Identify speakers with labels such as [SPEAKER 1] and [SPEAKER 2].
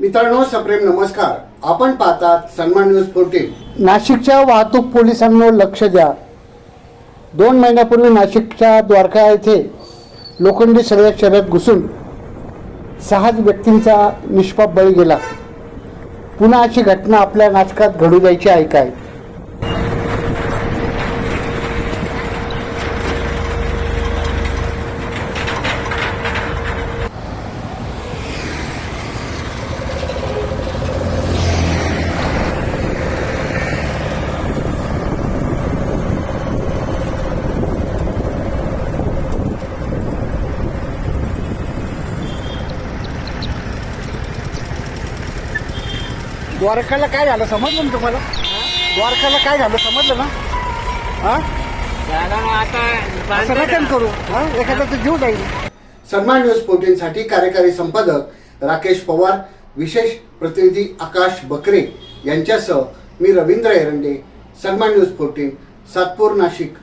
[SPEAKER 1] मित्रांनो सप्रेम नमस्कार. आपण पाहतात सन्मान न्यूज फोर्टीन
[SPEAKER 2] नाशिकच्या वाहतूक पोलिसांवर लक्ष द्या. दोन महिन्यापूर्वी नाशिकच्या द्वारका येथे लोखंडी सगळ्या शर्यत घुसून सहाच व्यक्तींचा निष्पाप बळी गेला. पुन्हा अशी घटना आपल्या नाटकात घडू द्यायची ऐकाय द्वारकाला काय झालं? समजलं ना तुम्हाला? द्वारकाला काय झालं? समजलं ना? हा? असं नका करू. हा? एखाद्याचा जीव जाईल.
[SPEAKER 1] सन्मान न्यूज फोर्टीन साठी कार्यकारी संपादक राकेश पवार विशेष प्रतिनिधी आकाश बकरे यांच्यासह मी रवींद्र एरंडे सन्मान न्यूज फोर्टीन सातपूर नाशिक.